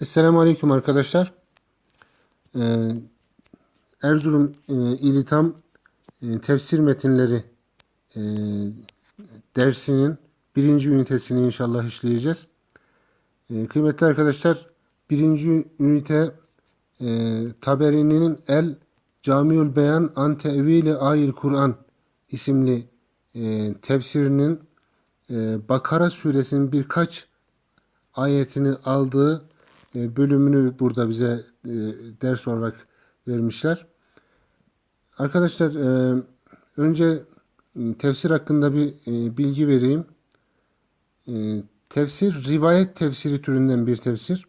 Esselamu Aleyküm arkadaşlar. Ee, Erzurum e, İlitam e, tefsir metinleri e, dersinin birinci ünitesini inşallah işleyeceğiz. E, kıymetli arkadaşlar birinci ünite e, Taberi'nin El Camiül Beyan An Tevili Ayil Kur'an isimli e, tefsirinin e, Bakara suresinin birkaç ayetini aldığı bölümünü burada bize e, ders olarak vermişler. Arkadaşlar e, önce e, tefsir hakkında bir e, bilgi vereyim. E, Tefsir rivayet tefsiri türünden bir tefsir.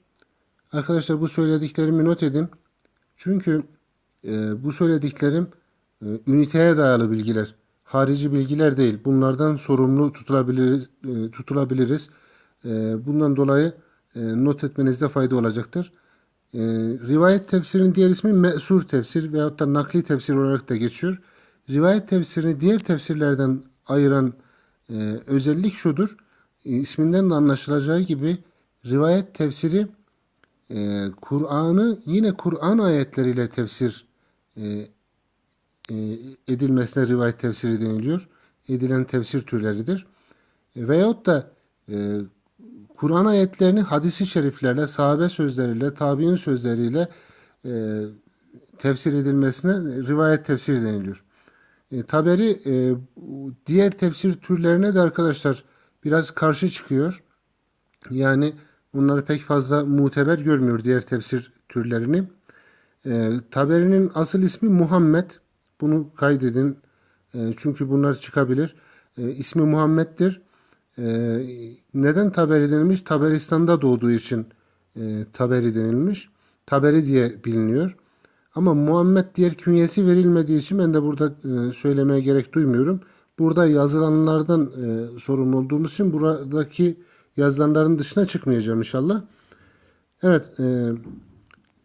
Arkadaşlar bu söylediklerimi not edin. Çünkü e, bu söylediklerim e, üniteye dayalı bilgiler. Harici bilgiler değil. Bunlardan sorumlu tutulabiliriz. e, tutulabiliriz. E, bundan dolayı e, not etmenizde fayda olacaktır. E, rivayet tefsirinin diğer ismi me'sur tefsir veyahut da nakli tefsir olarak da geçiyor. Rivayet tefsirini diğer tefsirlerden ayıran e, özellik şudur. E, isminden de anlaşılacağı gibi rivayet tefsiri e, Kur'an'ı yine Kur'an ayetleriyle tefsir e, e, edilmesine rivayet tefsiri deniliyor. Edilen tefsir türleridir. E, veyahut da e, Kur'an ayetlerini hadisi şeriflerle, sahabe sözleriyle, tabi'in sözleriyle e, tefsir edilmesine rivayet tefsir deniliyor. E, Taberi e, diğer tefsir türlerine de arkadaşlar biraz karşı çıkıyor. Yani onları pek fazla muteber görmüyor diğer tefsir türlerini. E, Taberi'nin asıl ismi Muhammed. Bunu kaydedin. E, çünkü bunlar çıkabilir. E, ismi Muhammed'dir. E, neden Taberi denilmiş? Taberistan'da doğduğu için e, Taberi denilmiş. Taberi diye biliniyor. Ama Muhammed diğer künyesi verilmediği için ben de burada e, söylemeye gerek duymuyorum. Burada yazılanlardan e, sorumlu olduğumuz için buradaki yazılanların dışına çıkmayacağım inşallah. Evet, e,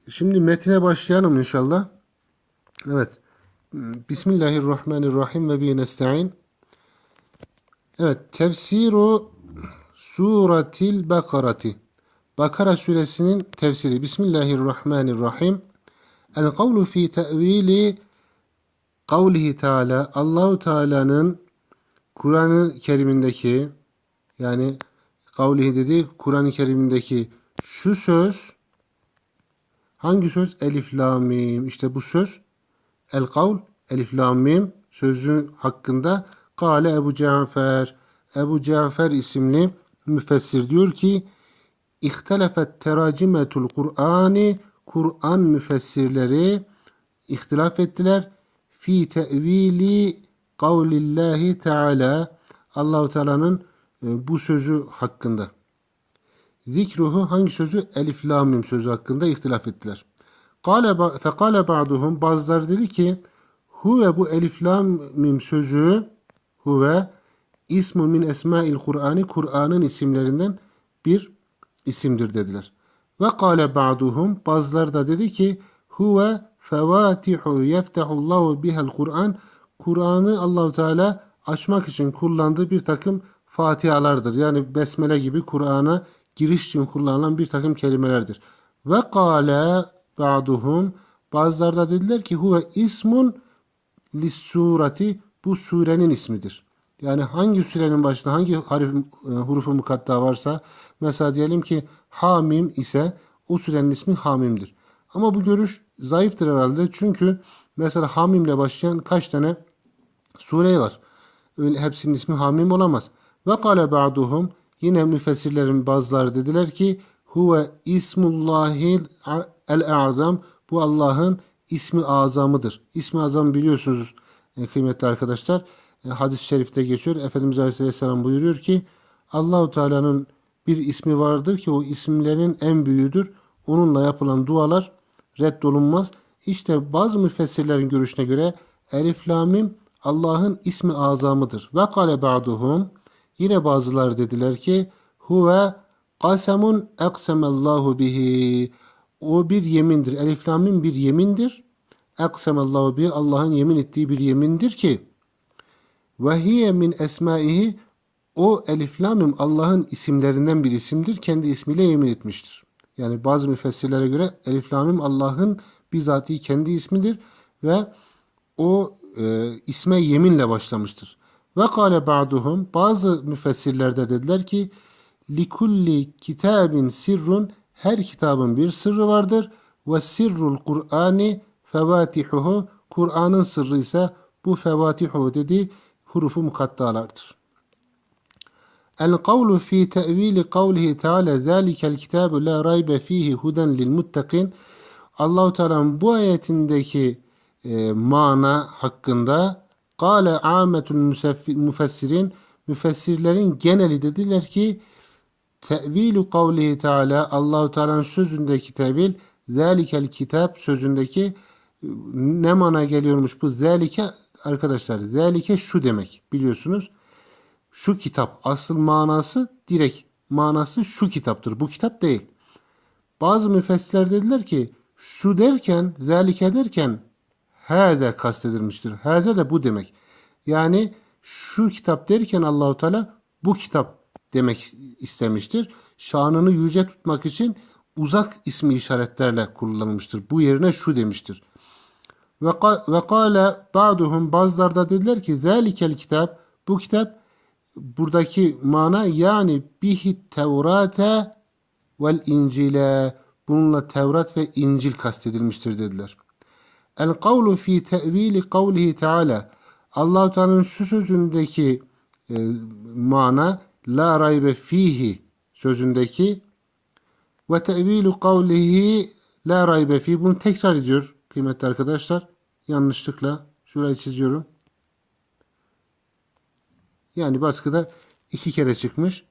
şimdi metine başlayalım inşallah. Evet, Bismillahirrahmanirrahim ve bi nesta'in. Evet, tefsiru suratil Bakarati. Bakara suresinin tefsiri. Bismillahirrahmanirrahim. El kavlu fi te'vili kavlihi Teala Allahu Teala'nın Kur'an-ı Kerim'indeki yani kavlihi dedi Kur'an-ı Kerim'indeki şu söz hangi söz? Elif lam mim. İşte bu söz el kavl elif lam mim sözü hakkında Kale Ebu Cafer Ebu Cafer isimli müfessir diyor ki İhtelefet teracimetul Kur'ani Kur'an müfessirleri ihtilaf ettiler. Fi tevili kavlillahi teala Allahu Teala'nın e, bu sözü hakkında. Zikruhu hangi sözü? Elif lam mim sözü hakkında ihtilaf ettiler. Kale fekale ba'duhum bazıları dedi ki huve bu elif lam mim sözü huve ismun min esmail Kur'ani Kur'an'ın isimlerinden bir isimdir dediler. Ve kâle ba'duhum bazıları da dedi ki huve fevatihu yeftehullahu bihel Kur'an Kur'an'ı Allahu Teala açmak için kullandığı bir takım fatihalardır. Yani besmele gibi Kur'an'a giriş için kullanılan bir takım kelimelerdir. Ve kâle ba'duhum bazıları da dediler ki huve ismun lis surati bu surenin ismidir. Yani hangi surenin başında hangi harf, e, hurufu mukatta varsa mesela diyelim ki Hamim ise o surenin ismi Hamim'dir. Ama bu görüş zayıftır herhalde. Çünkü mesela Hamim'le başlayan kaç tane sure var. Öyle hepsinin ismi Hamim olamaz. Ve kale ba'duhum yine müfessirlerin bazıları dediler ki huve ismullahil el-a'zam bu Allah'ın ismi azamıdır. İsmi azam biliyorsunuz e, kıymetli arkadaşlar. E, hadis-i şerifte geçiyor. Efendimiz Aleyhisselam buyuruyor ki Allahu Teala'nın bir ismi vardır ki o isimlerin en büyüğüdür. Onunla yapılan dualar reddolunmaz. İşte bazı müfessirlerin görüşüne göre Elif Lamim Allah'ın ismi azamıdır. Ve kale ba'duhum yine bazıları dediler ki huve kasemun eksemallahu bihi o bir yemindir. Elif Lamim bir yemindir. Eksemallahu bihi Allah'ın yemin ettiği bir yemindir ki ve hiye min esmaihi o elif lamim Allah'ın isimlerinden bir isimdir. Kendi ismiyle yemin etmiştir. Yani bazı müfessirlere göre Elif Lam Mim Allah'ın bizatihi kendi ismidir ve o e, isme yeminle başlamıştır. Ve kâle ba'duhum bazı müfessirlerde dediler ki likulli kitabin sirrun her kitabın bir sırrı vardır ve sirrul Kur'ani fevatihuhu Kur'an'ın sırrı ise bu fevatihu dediği hurufu mukattalardır. El kavlu fi te'vili kavlihi teala zâlikel kitabu la raybe fihi huden lil muttakin Allahu Teala'nın bu ayetindeki e, mana hakkında Kale ametul müfessirin müfessirlerin geneli dediler ki tevilu kavlihi teala Allahu Teala'nın sözündeki tevil zalikel kitap sözündeki ne mana geliyormuş bu zalike arkadaşlar zalike şu demek biliyorsunuz şu kitap asıl manası direkt manası şu kitaptır bu kitap değil. Bazı müfessirler dediler ki şu derken zalike derken hâze kastedilmiştir. Hâze de bu demek. Yani şu kitap derken Allahu Teala bu kitap demek istemiştir. Şanını yüce tutmak için uzak ismi işaretlerle kullanılmıştır. Bu yerine şu demiştir. Ve kâle ba'duhum bazıları da dediler ki zâlikel kitap bu kitap buradaki mana yani bihi tevrate vel incile. Bununla Tevrat ve İncil kastedilmiştir dediler. El kavlu fi tevili kavlihi teala allah Teala'nın şu sözündeki e, mana la raybe fihi sözündeki ve tevilu kavlihi la raybe fi bunu tekrar ediyor kıymetli arkadaşlar. Yanlışlıkla şurayı çiziyorum. Yani baskıda iki kere çıkmış.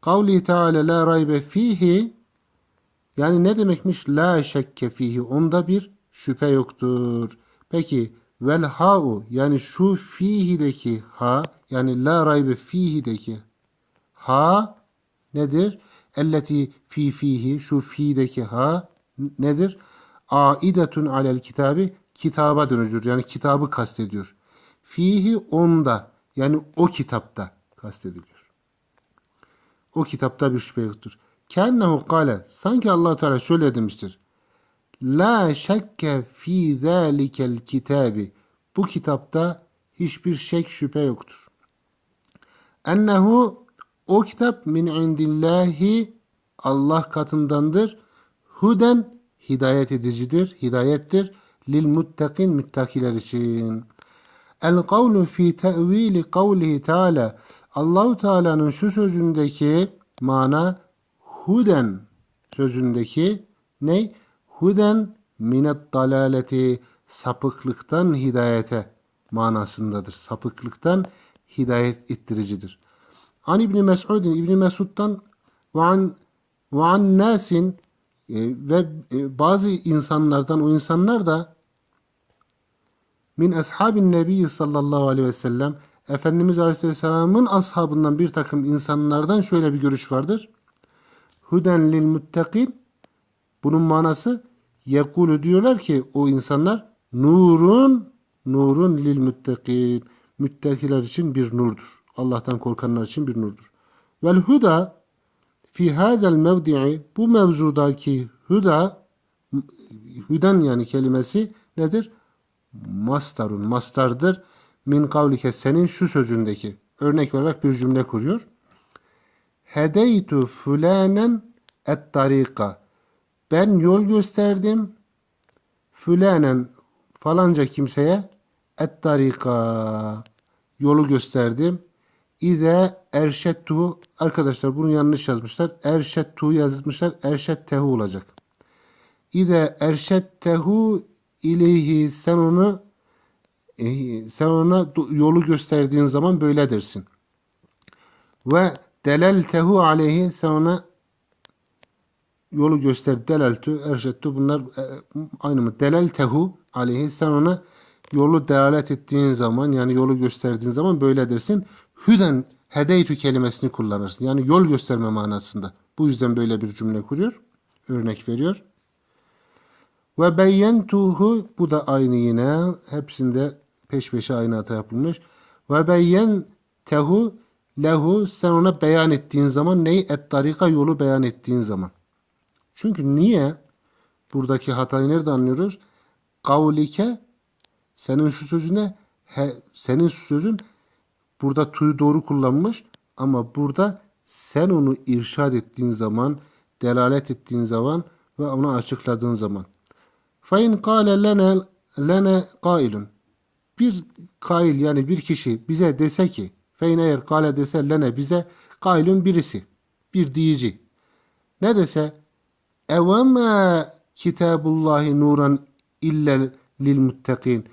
Kavli Teala la raybe fihi yani ne demekmiş? La şekke fihi. Onda bir şüphe yoktur. Peki vel ha'u yani şu fihi'deki ha yani la raybe fihi'deki ha nedir? Elleti fi fihi şu fi'deki ha nedir? Aidetun alel kitabı kitaba dönücür. Yani kitabı kastediyor. Fihi onda yani o kitapta kastediliyor. O kitapta bir şüphe yoktur. Kennehu kale sanki allah Teala şöyle demiştir. La şekke fi zâlikel kitabi. Bu kitapta hiçbir şek şüphe yoktur. Ennehu o kitap min indillahi Allah katındandır. Huden hidayet edicidir, hidayettir. Lil muttakin müttakiler için. El kavlu fi tevili kavlihi teala. Allahu Teala'nın şu sözündeki mana huden sözündeki ne? Huden minet dalaleti sapıklıktan hidayete manasındadır. Sapıklıktan hidayet ittiricidir. An İbni Mes'udin İbni Mesud'dan ve an, ve an nasin e, ve e, bazı insanlardan o insanlar da min ashabin nebi sallallahu aleyhi ve sellem Efendimiz Aleyhisselam'ın ashabından bir takım insanlardan şöyle bir görüş vardır. Huden lil muttakin bunun manası yekulu diyorlar ki o insanlar nurun nurun lil muttakin müttakiler için bir nurdur. Allah'tan korkanlar için bir nurdur. Vel huda fi hadal mevdi'i bu mevzudaki huda hüden yani kelimesi nedir? Mastarun mastardır. Min kavlike senin şu sözündeki örnek olarak bir cümle kuruyor. Hedeytu fulanen et tarika. Ben yol gösterdim fülanen falanca kimseye et tarika yolu gösterdim. İze erşettu arkadaşlar bunu yanlış yazmışlar. Erşettu yazmışlar. Erşettehu olacak. İze erşettehu ileyhi sen onu e, sen ona yolu gösterdiğin zaman böyle dersin. Ve deleltehu aleyhi sen ona yolu göster deleltü erşettu bunlar e, aynı mı? Deleltehu aleyhi sen ona yolu delalet ettiğin zaman yani yolu gösterdiğin zaman böyle dersin. Hüden hedeytü kelimesini kullanırsın. Yani yol gösterme manasında. Bu yüzden böyle bir cümle kuruyor. Örnek veriyor. Ve beyyentuhu bu da aynı yine. Hepsinde peş peşe aynı hata yapılmış. Ve beyyentehu lehu sen ona beyan ettiğin zaman neyi? Et tarika yolu beyan ettiğin zaman. Çünkü niye? Buradaki hatayı nerede anlıyoruz? Kavlike senin şu sözüne he, senin şu sözün Burada tu'yu doğru kullanmış ama burada sen onu irşad ettiğin zaman, delalet ettiğin zaman ve onu açıkladığın zaman. Fain kâle lene lene kailun. Bir kail yani bir kişi bize dese ki fein eğer kâle dese lene bize kailun birisi. Bir diyici. Ne dese eveme kitabullahi nuran illel lil muttakin.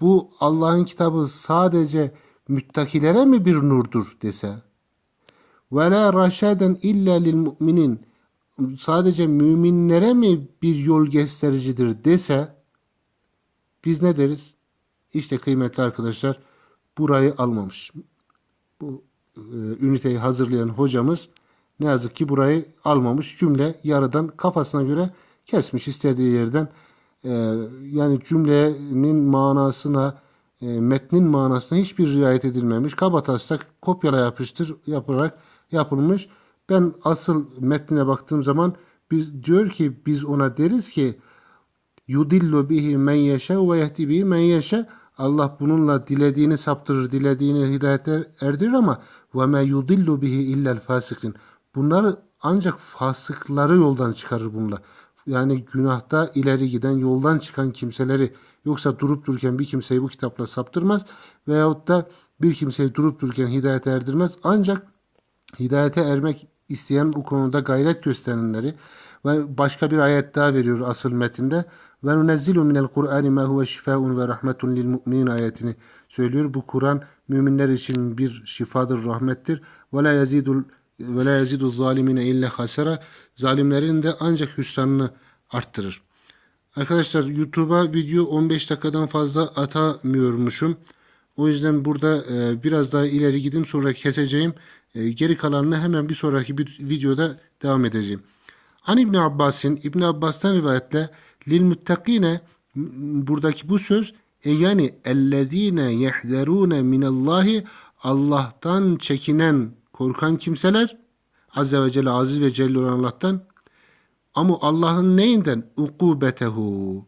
Bu Allah'ın kitabı sadece müttakilere mi bir nurdur dese. Ve la raşaden illa lil müminin. Sadece müminlere mi bir yol göstericidir dese biz ne deriz? İşte kıymetli arkadaşlar burayı almamış. Bu e, üniteyi hazırlayan hocamız ne yazık ki burayı almamış. Cümle yarıdan kafasına göre kesmiş istediği yerden. E, yani cümlenin manasına, e, metnin manasına hiçbir riayet edilmemiş. Kabataslak kopyala yapıştır yaparak yapılmış. Ben asıl metnine baktığım zaman biz diyor ki biz ona deriz ki yudillu bihi men yeşe ve yehdi bihi men yeşe Allah bununla dilediğini saptırır, dilediğini hidayete erdirir ama ve me yudillu bihi illel fasikin. Bunları ancak fasıkları yoldan çıkarır bununla. Yani günahta ileri giden yoldan çıkan kimseleri yoksa durup dururken bir kimseyi bu kitapla saptırmaz veyahut da bir kimseyi durup dururken hidayete erdirmez. Ancak hidayete ermek isteyen bu konuda gayret gösterenleri ve başka bir ayet daha veriyor asıl metinde. Ve nunezzilu minel Kur'ani ma huve şifaun ve rahmetun lil mu'minin ayetini söylüyor. Bu Kur'an müminler için bir şifadır, rahmettir. Ve la yazidul ve la yazidu zalimine illa hasara. Zalimlerin de ancak hüsranını arttırır. Arkadaşlar YouTube'a video 15 dakikadan fazla atamıyormuşum. O yüzden burada e, biraz daha ileri gideyim sonra keseceğim. E, geri kalanını hemen bir sonraki bir videoda devam edeceğim. An İbni Abbas'in İbn Abbas'tan rivayetle lil muttakine buradaki bu söz e yani ellezine yehderune minallahi Allah'tan çekinen korkan kimseler Azze ve Celle aziz ve celil olan Allah'tan ama Allah'ın neyinden? Ukubetehu.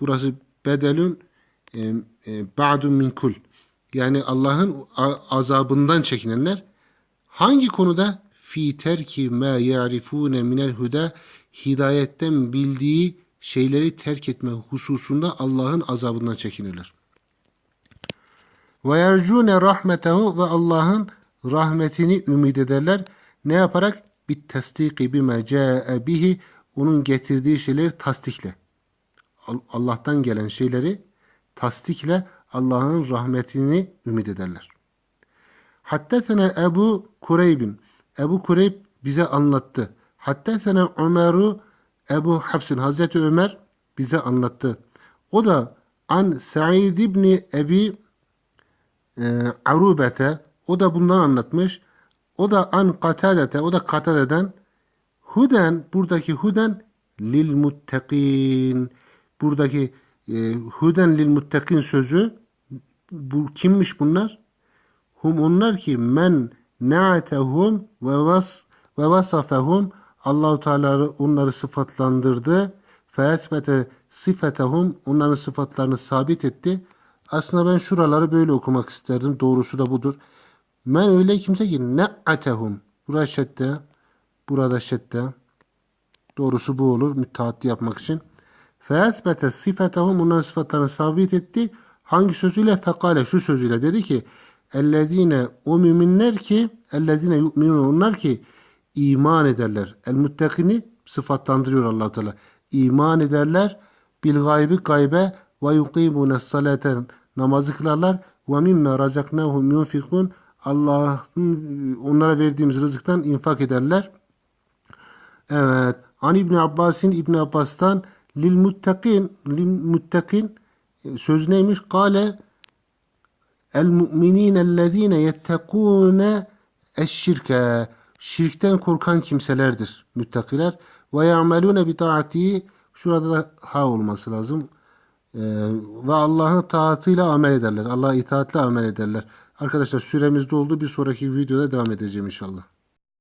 Burası bedelün e, e, ba'dun min kul. Yani Allah'ın azabından çekinenler hangi konuda? Fi terki ma ya'rifune minel huda hidayetten bildiği şeyleri terk etme hususunda Allah'ın azabından çekinirler. Ve yercune rahmetehu ve Allah'ın rahmetini ümit ederler. Ne yaparak? Bit tasdiki bime ca'e bihi onun getirdiği şeyleri tasdikle. Allah'tan gelen şeyleri tasdikle Allah'ın rahmetini ümit ederler. Hattesene Ebu Kureyb'in. Ebu Kureyb bize anlattı. Hattesene Ömer'u Ebu Hafs'ın Hazreti Ömer bize anlattı. O da an Sa'id ibni Ebi e, Arubete o da bundan anlatmış. O da an Katadete o da Katade'den Huden buradaki huden lil muttakin buradaki e, huden lil muttakin sözü bu kimmiş bunlar? Hum onlar ki men na'atehum ve vas ve vasafehum Allahu Teala onları sıfatlandırdı. Feetbete sıfetehum onların sıfatlarını sabit etti. Aslında ben şuraları böyle okumak isterdim. Doğrusu da budur. Men öyle kimse ki ne'atehum. Burası şedde. Burada şedde. Doğrusu bu olur. Müteaddi yapmak için. Feetbete sıfetehum onların sıfatlarını sabit etti. Hangi sözüyle? Fekale şu sözüyle dedi ki Ellezine o müminler ki ellezine yu'minun onlar ki iman ederler. El muttakini sıfatlandırıyor allah Teala. İman ederler. Bil gaybi gaybe ve yukimune salaten namazı kılarlar. Ve mimme razaknahum yunfikun Allah'ın onlara verdiğimiz rızıktan infak ederler. Evet. An İbni Abbas'in İbni Abbas'tan lil muttakin lil muttakin söz neymiş? Kale el mu'minin ellezine yettekûne eşşirke şirkten korkan kimselerdir müttakiler ve ya'melûne bi taati şurada da ha olması lazım. Ee, ve Allah'ın taatıyla amel ederler. Allah'a itaatle amel ederler. Arkadaşlar süremiz doldu. Bir sonraki videoda devam edeceğim inşallah.